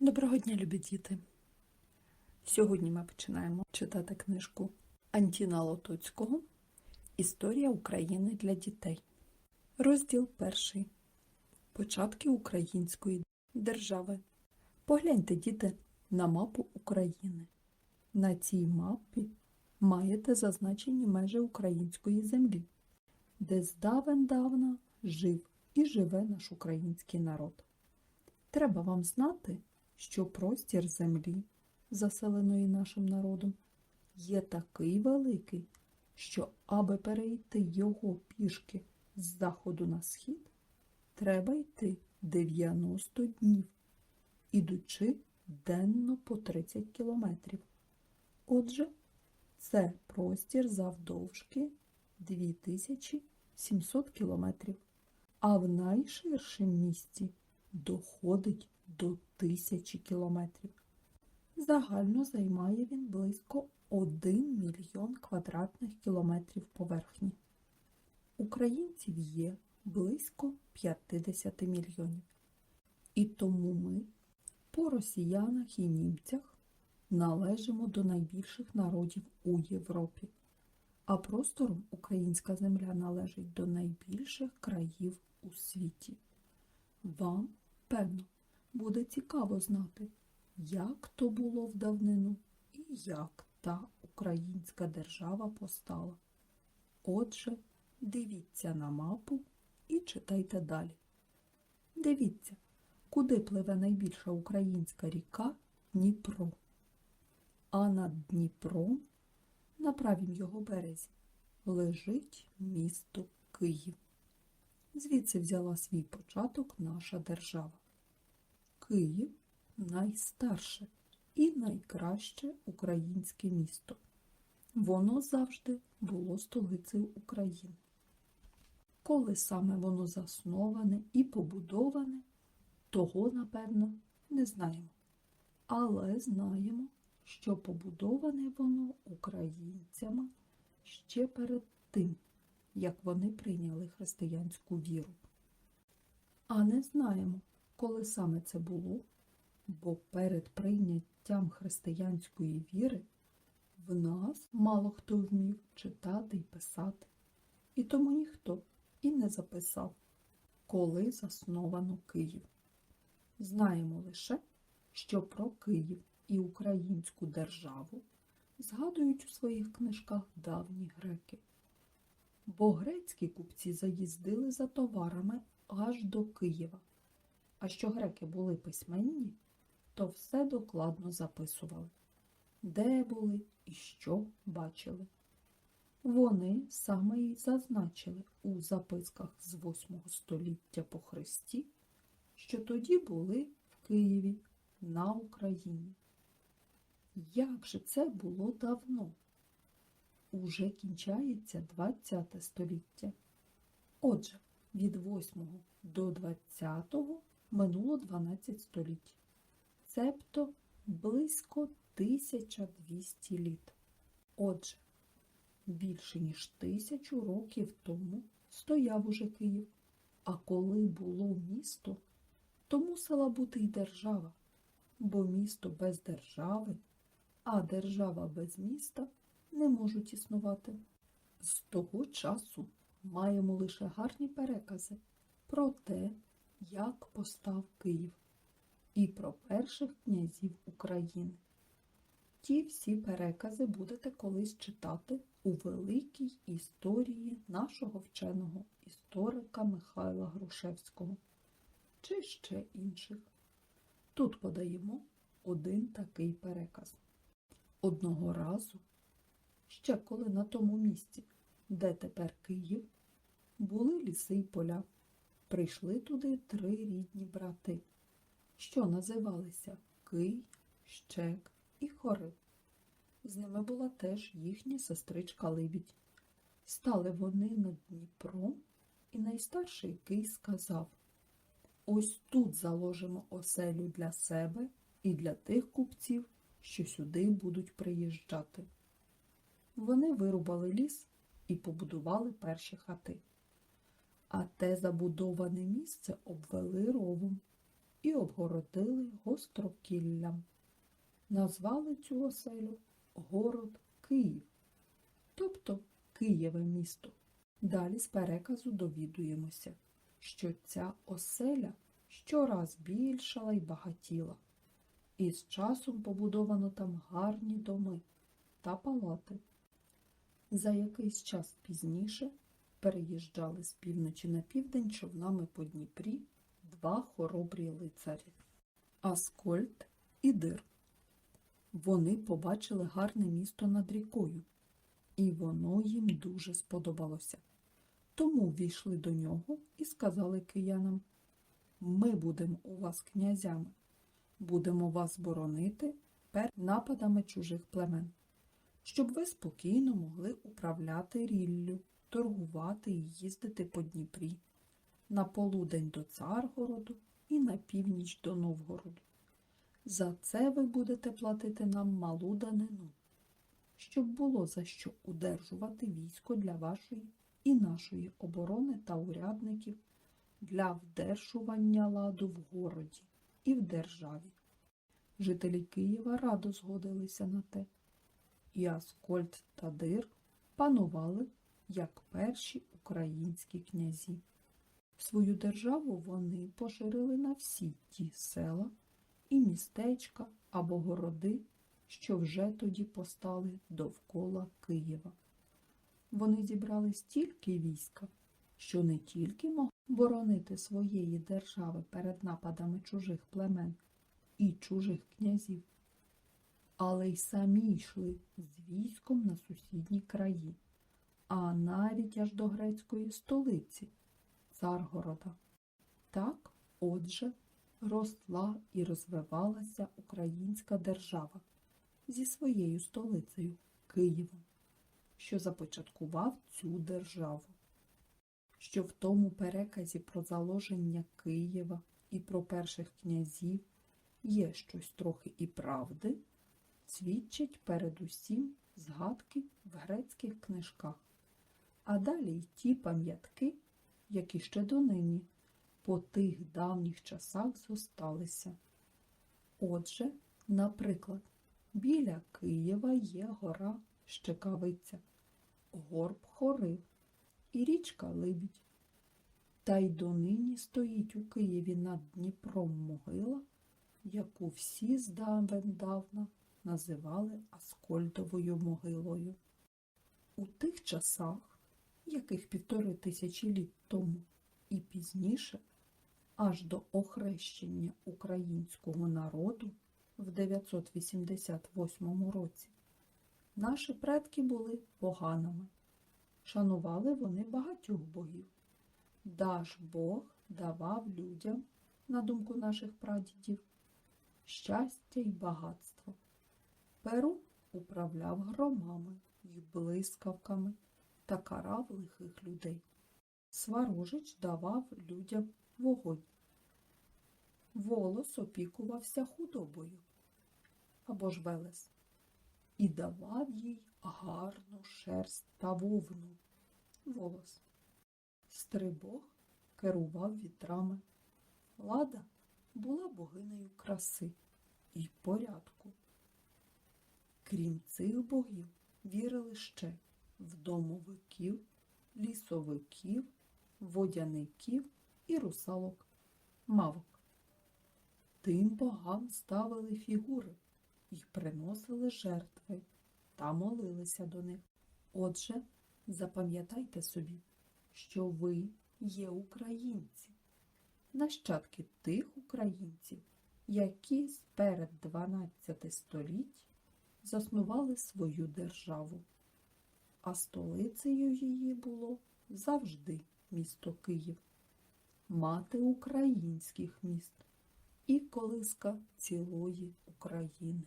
Доброго дня, любі діти! Сьогодні ми починаємо читати книжку Антіна Лотоцького Історія України для дітей. Розділ перший. Початки української держави. Погляньте, діти, на мапу України. На цій мапі маєте зазначені межі української землі, де здавен-давна жив і живе наш український народ. Треба вам знати, що простір землі, заселеної нашим народом, є такий великий, що аби перейти його пішки з заходу на схід, треба йти 90 днів, ідучи денно по 30 кілометрів. Отже, це простір завдовжки 2700 кілометрів, а в найширшому місці доходить до тисячі кілометрів. Загально займає він близько 1 мільйон квадратних кілометрів поверхні. Українців є близько 50 мільйонів. І тому ми по росіянах і німцях належимо до найбільших народів у Європі, а простором українська земля належить до найбільших країв у світі. Вам, певно, буде цікаво знати, як то було в давнину і як та українська держава постала. Отже, дивіться на мапу і читайте далі. Дивіться, куди пливе найбільша українська ріка Дніпро. А над Дніпром, на правім його березі, лежить місто Київ. Звідси взяла свій початок наша держава. Київ найстарше і найкраще українське місто. Воно завжди було столицею України. Коли саме воно засноване і побудоване, того, напевно, не знаємо. Але знаємо, що побудоване воно українцями ще перед тим, як вони прийняли християнську віру. А не знаємо, коли саме це було, бо перед прийняттям християнської віри в нас мало хто вмів читати і писати, і тому ніхто і не записав, коли засновано Київ. Знаємо лише, що про Київ і українську державу згадують у своїх книжках давні греки. Бо грецькі купці заїздили за товарами аж до Києва. А що греки були письменні, то все докладно записували, де були і що бачили. Вони саме й зазначили у записках з 8 століття по Христі, що тоді були в Києві на Україні. Як же це було давно? Уже кінчається 20 століття. Отже, від 8 до 20 минуло 12 століть, цебто близько 1200 літ. Отже, більше ніж тисячу років тому стояв уже Київ, а коли було місто, то мусила бути й держава, бо місто без держави, а держава без міста не можуть існувати. З того часу маємо лише гарні перекази про те, як постав Київ, і про перших князів України. Ті всі перекази будете колись читати у великій історії нашого вченого історика Михайла Грушевського чи ще інших. Тут подаємо один такий переказ. Одного разу, ще коли на тому місці, де тепер Київ, були ліси й поля. Прийшли туди три рідні брати, що називалися Кий, Щек і Хорив. З ними була теж їхня сестричка Либідь. Стали вони над Дніпром, і найстарший Кий сказав Ось тут заложимо оселю для себе і для тих купців, що сюди будуть приїжджати. Вони вирубали ліс і побудували перші хати. А те забудоване місце обвели ровом і обгородили гострокіллям. Назвали цю оселю город Київ, тобто Києве місто. Далі з переказу довідуємося, що ця оселя щораз більшала й багатіла, і з часом побудовано там гарні доми та палати. За якийсь час пізніше переїжджали з півночі на південь човнами по Дніпрі два хоробрі лицарі Аскольд і Дир. Вони побачили гарне місто над рікою, і воно їм дуже сподобалося. Тому війшли до нього і сказали киянам Ми будемо у вас князями, будемо вас боронити перед нападами чужих племен, щоб ви спокійно могли управляти ріллю, торгувати і їздити по Дніпрі, на полудень до Царгороду і на північ до Новгороду. За це ви будете платити нам малу данину, щоб було за що удержувати військо для вашої і нашої оборони та урядників для вдержування ладу в городі і в державі. Жителі Києва радо згодилися на те, і Аскольд та Дир панували як перші українські князі. Свою державу вони поширили на всі ті села і містечка або городи, що вже тоді постали довкола Києва. Вони зібрали стільки війська, що не тільки могли боронити своєї держави перед нападами чужих племен і чужих князів, але й самі йшли з військом на сусідні краї, а навіть аж до грецької столиці Царгорода. Так, отже, росла і розвивалася українська держава зі своєю столицею Києвом, що започаткував цю державу. Що в тому переказі про заложення Києва і про перших князів є щось трохи і правди, свідчать передусім згадки в грецьких книжках, а далі й ті пам'ятки, які ще донині по тих давніх часах зосталися. Отже, наприклад, біля Києва є гора Щекавиця, горб Хорив і річка Либідь. Та й донині стоїть у Києві над Дніпром могила, яку всі здавен-давна називали Аскольдовою могилою. У тих часах, яких півтори тисячі літ тому і пізніше, аж до охрещення українського народу в 988 році, наші предки були поганими. Шанували вони багатьох богів. Даж Бог давав людям, на думку наших прадідів, щастя й багатство. Перу управляв громами й блискавками та карав лихих людей. Сварожич давав людям вогонь. Волос опікувався худобою або ж велес і давав їй гарну шерсть та вовну волос. Стрибог керував вітрами. Лада була богинею краси і порядку. Крім цих богів, вірили ще в домовиків, лісовиків, водяників і русалок, мавок. Тим богам ставили фігури і приносили жертви та молилися до них. Отже, запам'ятайте собі, що ви є українці, нащадки тих українців, які сперед 12 століть заснували свою державу, а столицею її було завжди місто Київ, мати українських міст і колиска цілої України.